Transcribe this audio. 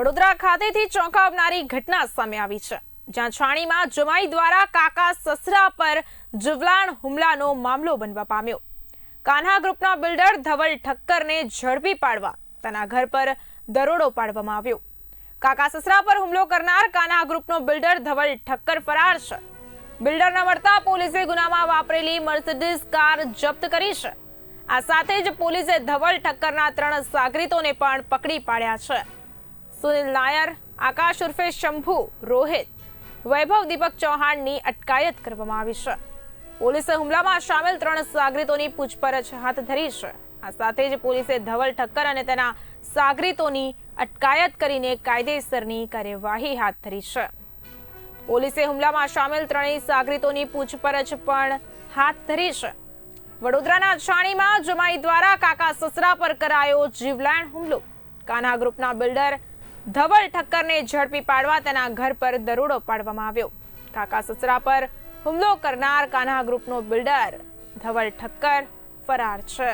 વડોદરા ખાતેથી ચોંકાવનારી ઘટના સામે આવી છે. જ્યાં છાણીમાં જમાઈ દ્વારા કાકા સસરા પર જીવલાણ હુમલાનો મામલો બનવા પામ્યો. કાન્હા ગ્રુપના બિલ્ડર ધવલ ઠક્કરને ઝડપી પાડવા તેના ઘર પર દરોડો પાડવામાં આવ્યો. કાકા સસરા પર હુમલો કરનાર કાન્હા ગ્રુપનો બિલ્ડર ધવલ ઠક્કર ફરાર છે. બિલ્ડરના મળતા પોલીસે ગુનામાં વાપરેલી મર્સિડીઝ કાર જપ્ત કરી છે. આ સાથે જ પોલીસે ધવલ ઠક્કરના ત્રણ સાગરીતોને પણ પકડી પાડ્યા છે. સુનિલ નાયર આકાશ ઉર્ફે શંભુ, રોહિત. વૈભવ દીપક ચૌહાણની અટકાયત કરવામાં આવી છે. પોલીસે હુમલામાં સામેલ ત્રણ સાગરીતોની પૂછપરછ હાથ ધરી છે. આ સાથે જ પોલીસે ધવલ, ઠક્કર અને તેના સાગરીતોની અટકાયત કરીને કાયદેસરની કાર્યવાહી હાથ ધરી છે. પોલીસે હુમલામાં સામેલ ત્રણેય સાગરીતોની પૂછપરછ પણ હાથ ધરી છે. વડોદરાના છાણીમાં જમાઈ દ્વારા કાકા સસરા પર કરાયો જીવલેણ હુમલો. કાના ગ્રુપના બિલ્ડર ધવલ ઠક્કરને ઝડપી પાડવા તેના ઘર પર દરોડો પાડવામાં આવ્યો. કાકા સસરા પર હુમલો કરનાર કાન્હા ગ્રુપનો બિલ્ડર ધવલ ઠક્કર ફરાર છે.